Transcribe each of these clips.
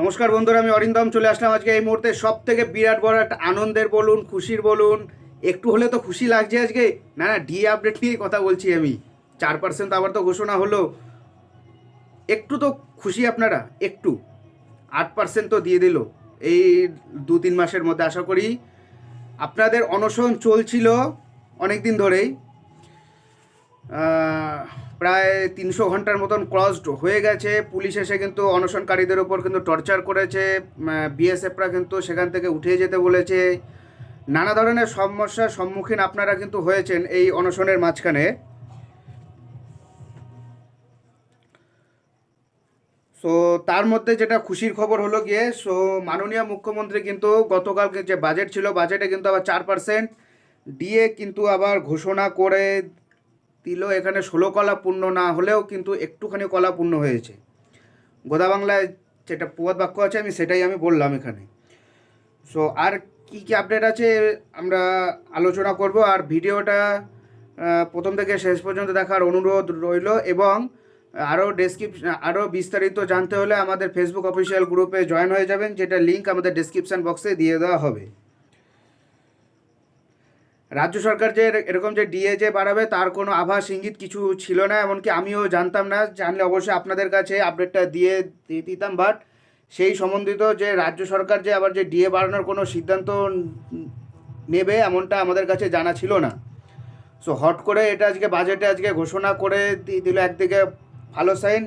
নমস্কার বন্ধুরা, আমি অরিন্দম, চলে আসলাম আজকে এই মুহূর্তে সব থেকে বিরাট বড় একটা আনন্দের বলুন, খুশির বলুন। একটু হলে তো খুশি লাগছে আজকে। না না ডি আপডেট নিয়ে কথা বলছি আমি। চার পার্সেন্ট আবার তো ঘোষণা হলো। একটু তো খুশি আপনারা, একটু। আট পার্সেন্ট তো দিয়ে দিল। এই দু তিন মাসের মধ্যে আশা করি আপনাদের অনশন চলছিল অনেক দিন ধরেই প্রায় তিনশো ঘণ্টার মতন ক্রসড হয়ে গেছে। পুলিশ এসে কিন্তু অনশনকারীদের ওপর কিন্তু টর্চার করেছে। বিএসএফরা কিন্তু সেখান থেকে উঠে যেতে বলেছে। নানা ধরনের সমস্যার সম্মুখীন আপনারা কিন্তু হয়েছেন এই অনশনের মাঝখানে। সো তার মধ্যে যেটা খুশির খবর হলো গিয়ে সো মাননীয় মুখ্যমন্ত্রী কিন্তু গতকাল যে বাজেট ছিল বাজেটে কিন্তু আবার চার পার্সেন্ট ডিএ কিন্তু আবার ঘোষণা করে দিল এখানে ষোলো কলা পূর্ণ না হলেও কিন্তু একটুখানি কলা পূর্ণ হয়েছে। গোদা বাংলায় যেটা প্রবাদ বাক্য আছে, আমি সেটাই আমি বললাম এখানে। সো আর কি কি আপডেট আছে আমরা আলোচনা করব, আর ভিডিওটা প্রথম থেকে শেষ পর্যন্ত দেখার অনুরোধ রইল এবং আরও ডেসক্রিপশন আরও বিস্তারিত জানতে হলে আমাদের ফেসবুক অফিসিয়াল গ্রুপে জয়েন হয়ে যাবেন, যেটা লিঙ্ক আমাদের ডেসক্রিপশন বক্সে দিয়ে দেওয়া হবে। রাজ্য সরকার যে এর- এরকম যে ডিএ যে বাড়াবে তার কোনো আভাস, ইঙ্গিত কিছু ছিল না, এমনকি আমিও জানতাম না। জানলে অবশ্যই আপনাদের কাছে আপডেটটা দিয়ে দিতাম বাট সেই সম্বন্ধিত যে রাজ্য সরকার যে আবার যে ডিএ বাড়ানোর কোনো সিদ্ধান্ত নেবে এমনটা আমাদের কাছে জানা ছিল না। সো হট করে এটা আজকে বাজেটে আজকে ঘোষণা করে দিল একদিকে ভালো সাইন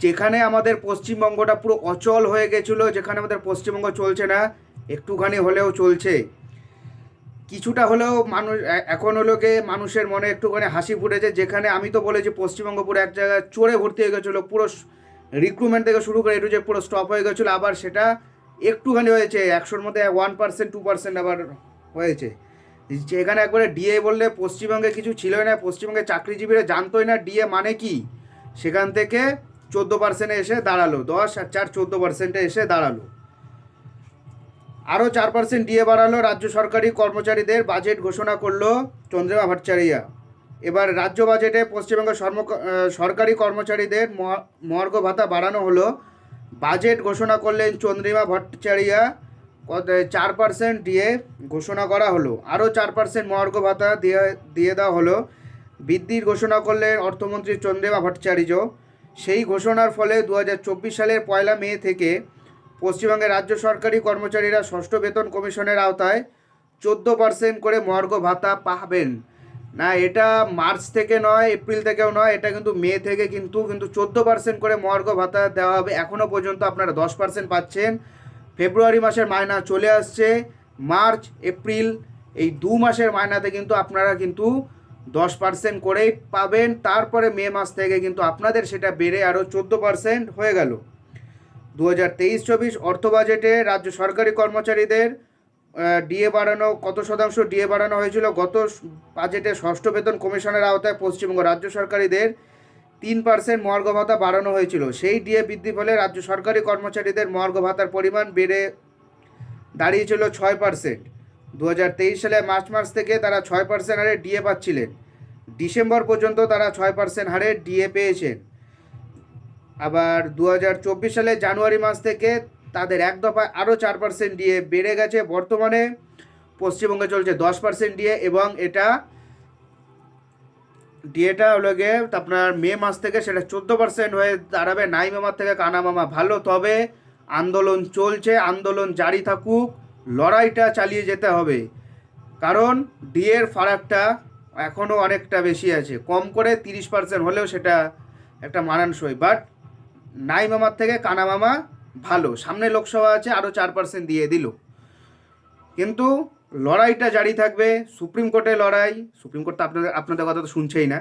যেখানে আমাদের পশ্চিমবঙ্গটা পুরো অচল হয়ে গেছিল, যেখানে আমাদের পশ্চিমবঙ্গ চলছে না, একটুখানি হলেও চলছে। কিছুটা হলেও মানুষ এখন হলো গিয়ে মানুষের মনে একটুখানি হাসি ফুটেছে, যেখানে আমি তো বলেছি পশ্চিমবঙ্গ পুরো এক জায়গায় চড়ে ভর্তি হয়ে গেছিল, পুরো রিক্রুটমেন্ট থেকে শুরু করে একটু যে পুরো স্টপ হয়ে গেছিল, আবার সেটা একটুখানি হয়েছে, একশোর মধ্যে ওয়ান পার্সেন্ট টু পার্সেন্ট আবার হয়েছে। এখানে একবারে ডিএ বললে পশ্চিমবঙ্গে কিছু ছিলই না, পশ্চিমবঙ্গে চাকরিজীবীরা জানতোই না ডিএ মানে কি? সেখান থেকে চোদ্দ পার্সেন্টে এসে দাঁড়াল, দশ আর চার চোদ্দ পার্সেন্টে এসে দাঁড়াল। আরও চার পার্সেন্ট ডিএ বাড়ালো রাজ্য সরকারি কর্মচারীদের বাজেট ঘোষণা করল চন্দ্রিমা ভট্টাচারিয়া এবার রাজ্য বাজেটে পশ্চিমবঙ্গ সরকারি কর্মচারীদের মহার্ঘ ভাতা বাড়ানো হলো। বাজেট ঘোষণা করলেন চন্দ্রিমা ভট্টাচারিয়া চার পার্সেন্ট ডিএ ঘোষণা করা হলো। আরও চার পার্সেন্ট মহার্ঘ ভাতা দিয়ে দিয়ে দেওয়া হলো। বৃদ্ধির ঘোষণা করলেন অর্থমন্ত্রী চন্দ্রিমা ভট্টাচার্য সেই ঘোষণার ফলে দু হাজার চব্বিশ সালের পয়লা মে থেকে পশ্চিমবঙ্গের রাজ্য সরকারি কর্মচারীরা ষষ্ঠ বেতন কমিশনের আওতায় চোদ্দ পার্সেন্ট করে মহার্ঘ ভাতা পাবেন। না, এটা মার্চ থেকে নয়, এপ্রিল থেকেও নয়, এটা কিন্তু মে থেকে কিন্তু কিন্তু চোদ্দ পার্সেন্ট করে মহার্ঘ ভাতা দেওয়া হবে এখনও পর্যন্ত আপনারা দশ পার্সেন্ট পাচ্ছেন। ফেব্রুয়ারি মাসের মায়না চলে আসছে, মার্চ, এপ্রিল, এই দু মাসের মায়নাতে কিন্তু আপনারা কিন্তু দশ পার্সেন্ট করেই পাবেন। তারপরে মে মাস থেকে কিন্তু আপনাদের সেটা বেড়ে আরও চোদ্দ পার্সেন্ট হয়ে গেল। দু হাজার তেইশ চব্বিশ অর্থ বাজেটে রাজ্য সরকারি কর্মচারীদের ডিএ বাড়ানো, কত শতাংশ ডিএ বাড়ানো হয়েছিল? গত বাজেটে ষষ্ঠ বেতন কমিশনের আওতায় পশ্চিমবঙ্গ রাজ্য সরকারিদের তিন পার্সেন্ট মহার্ঘ ভাতা বাড়ানো হয়েছিল। সেই ডিএ বৃদ্ধি ফলে রাজ্য সরকারি কর্মচারীদের মহার্ঘ ভাতার পরিমাণ বেড়ে দাঁড়িয়েছিল ছয় পার্সেন্ট। দু হাজার তেইশ সালে মার্চ মাস থেকে তারা ছয় পার্সেন্ট হারে ডিএ পাচ্ছিলেন। ডিসেম্বর পর্যন্ত তারা ছয় পার্সেন্ট হারে ডিএ পেয়েছেন। আবার দু হাজার চব্বিশ সালে জানুয়ারি মাস থেকে তাদের এক দফায় আরও চার পার্সেন্ট ডিএ বেড়ে গেছে বর্তমানে। পশ্চিমবঙ্গে চলছে দশ পার্সেন্ট ডিএ এবং এটা ডিএটা হলো গিয়ে আপনার মে মাস থেকে সেটা চোদ্দ পার্সেন্ট হয়ে দাঁড়াবে। নাই মামার থেকে কানা মামা ভালো, তবে আন্দোলন চলছে, আন্দোলন জারি থাকুক, লড়াইটা চালিয়ে যেতে হবে। কারণ ডিএর ফারাকটা এখনও অনেকটা বেশি আছে। কম করে তিরিশ পার্সেন্ট হলেও সেটা একটা মানানসই। বাট নাই মামার থেকে কানা মামা ভালো। সামনে লোকসভা আছে আরও চার পার্সেন্ট দিয়ে দিল। কিন্তু লড়াইটা জারি থাকবে, সুপ্রিম কোর্টে লড়াই। সুপ্রিম কোর্ট তো আপনাদের আপনাদের কথা তো শুনছেই না।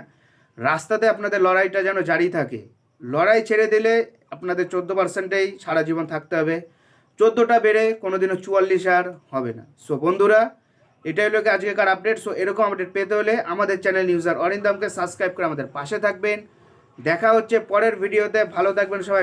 রাস্তাতে আপনাদের লড়াইটা যেন জারি থাকে। লড়াই ছেড়ে দিলে আপনাদের চোদ্দ পার্সেন্টেই সারা জীবন থাকতে হবে। চোদ্দোটা বেড়ে কোনোদিনও চুয়াল্লিশ আর হবে না। সো বন্ধুরা, এটাই হলো আজকেকার আপডেট সো এরকম আপডেট পেতে হলে আমাদের চ্যানেল নিউজার অরিন্দমকে সাবস্ক্রাইব করে আমাদের পাশে থাকবেন। দেখা হচ্ছে পরের ভিডিওতে ভালো থাকবেন সবাই।